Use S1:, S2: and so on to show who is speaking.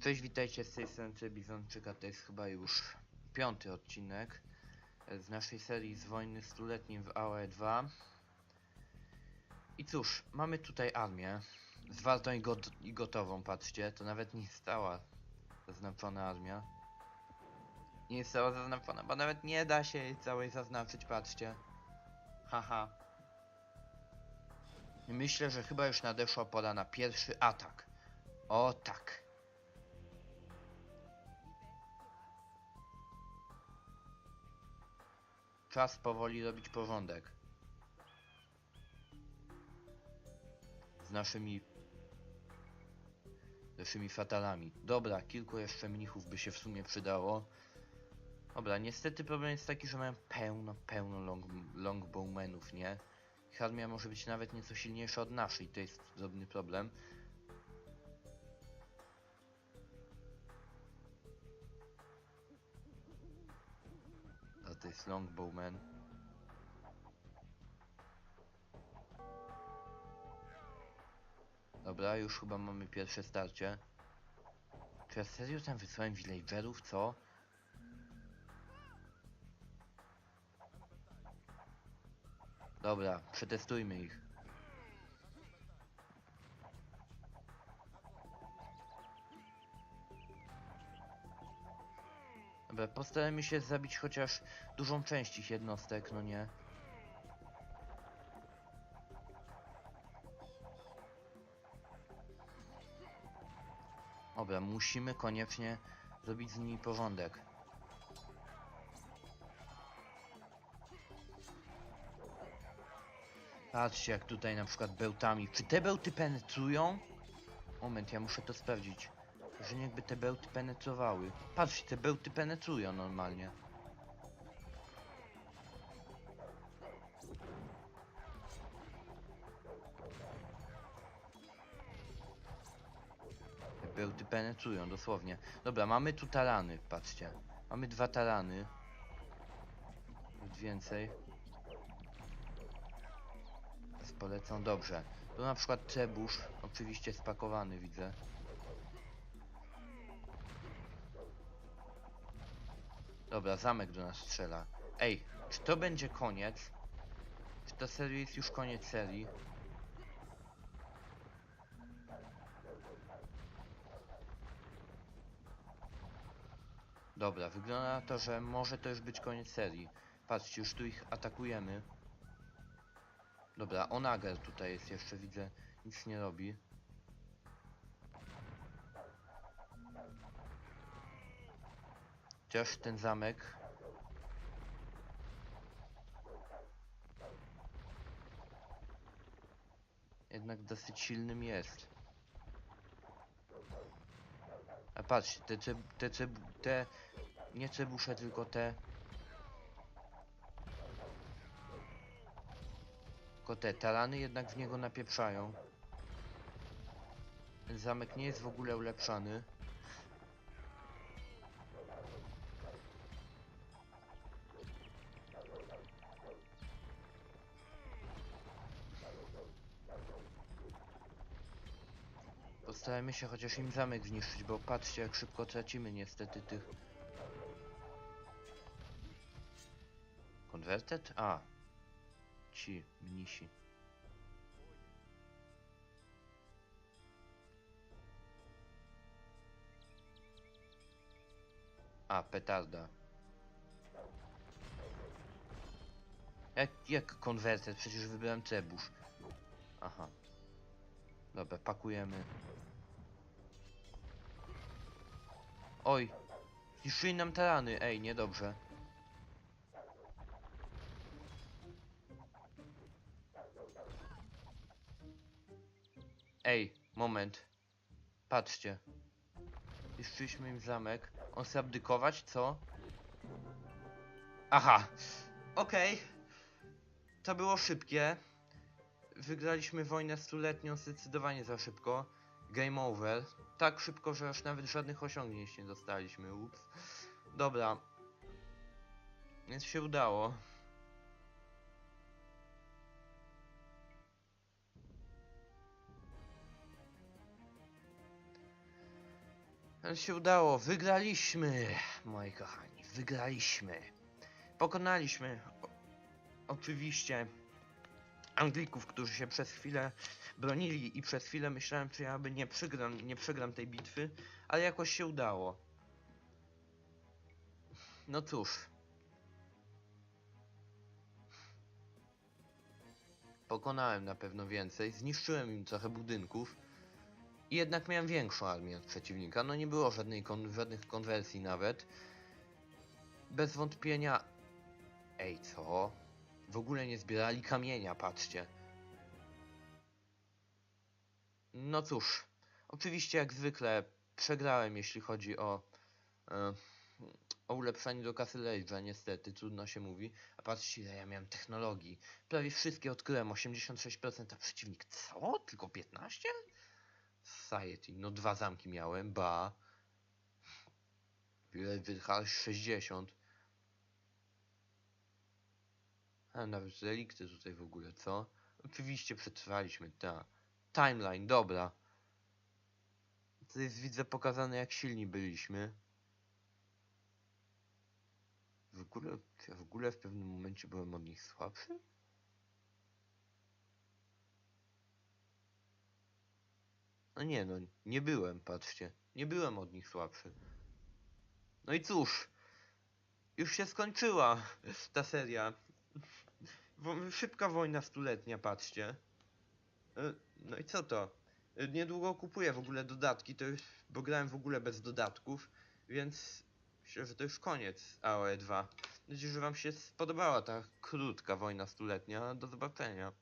S1: Cześć, witajcie z tej strony Bizonczyka, to jest chyba już piąty odcinek z naszej serii z wojny stuletniej w AOE 2. I cóż, mamy tutaj armię, zwartą i, got i gotową, patrzcie, to nawet nie stała zaznaczona armia. Nie stała zaznaczona, bo nawet nie da się jej całej zaznaczyć, patrzcie. Haha. Myślę, że chyba już nadeszła pora na pierwszy atak. O tak. Czas powoli robić porządek. Z naszymi... naszymi fatalami. Dobra, kilku jeszcze mnichów by się w sumie przydało. Dobra, niestety problem jest taki, że mają pełno, pełno long, longbowmenów, nie? Ich armia może być nawet nieco silniejsza od naszej, to jest drobny problem. Jest longbowman. Dobra, już chyba mamy pierwsze starcie. Czy ja serio tam wysłałem villagerów, co? Dobra, przetestujmy ich. Dobra, postarajmy się zabić chociaż dużą część ich jednostek, no nie? Dobra, musimy koniecznie zrobić z nimi porządek. Patrzcie jak tutaj na przykład bełtami. Czy te bełty penetrują? Moment, ja muszę to sprawdzić. Że jakby te bełty penetrowały. Patrzcie, te bełty penetrują normalnie. Te bełty penetrują, dosłownie. Dobra, mamy tu tarany, patrzcie. Mamy dwa tarany. Lub więcej. Polecą dobrze. Tu na przykład trebusz, oczywiście spakowany widzę. Dobra, zamek do nas strzela. Ej, czy to będzie koniec? Czy ta seria jest już koniec serii? Dobra, wygląda na to, że może to już być koniec serii. Patrzcie, już tu ich atakujemy. Dobra, Onager tutaj jest jeszcze, widzę, nic nie robi. Chociaż ten zamek... Jednak dosyć silnym jest. A patrzcie, te, ceb te, ceb te nie cebusze, tylko te Tylko te tarany jednak w niego napieprzają. Ten zamek nie jest w ogóle ulepszany. Postarajmy się chociaż im zamek zniszczyć, bo patrzcie jak szybko tracimy niestety tych... Converted? A, ci mnisi. A, petarda. Jak, jak konwerter? Przecież wybrałem trebusz. Aha. Dobra, pakujemy. Oj! Zniszczyli nam tarany, ej, niedobrze. Ej, moment. Patrzcie. Zniszczyliśmy im zamek. On chce abdykować, co? Aha. Okej. To było szybkie. Wygraliśmy wojnę stuletnią zdecydowanie za szybko. Game over. Tak szybko, że aż nawet żadnych osiągnięć nie dostaliśmy. Ups. Dobra. Więc się udało. Ale się udało, wygraliśmy, moi kochani, wygraliśmy. Pokonaliśmy o, oczywiście Anglików, którzy się przez chwilę bronili i przez chwilę myślałem, czy ja by nie przegram, nie przegram tej bitwy, ale jakoś się udało. No cóż. Pokonałem na pewno więcej, zniszczyłem im trochę budynków i jednak miałem większą armię od przeciwnika. No nie było żadnej kon żadnych konwersji nawet. Bez wątpienia... Ej, co? W ogóle nie zbierali kamienia, patrzcie. No cóż, oczywiście jak zwykle przegrałem jeśli chodzi o... E, o ulepszanie do kasy Rage'a, niestety, trudno się mówi. A patrzcie ile ja miałem technologii. Prawie wszystkie odkryłem, 86%, a przeciwnik co? Tylko 15? Society, no dwa zamki miałem, ba. Wiele 60. A nawet relikty tutaj w ogóle, co? Oczywiście przetrwaliśmy, ta. Timeline, dobra. To jest widzę pokazane jak silni byliśmy. W ogóle, ja w ogóle w pewnym momencie byłem od nich słabszy? No nie no, nie byłem, patrzcie. Nie byłem od nich słabszy. No i cóż, już się skończyła ta seria. Szybka wojna stuletnia, patrzcie. E, No i co to? E, Niedługo kupuję w ogóle dodatki, to już, bo grałem w ogóle bez dodatków, więc myślę, że to już koniec AOE 2. Mam nadzieję, że wam się spodobała ta krótka wojna stuletnia. Do zobaczenia.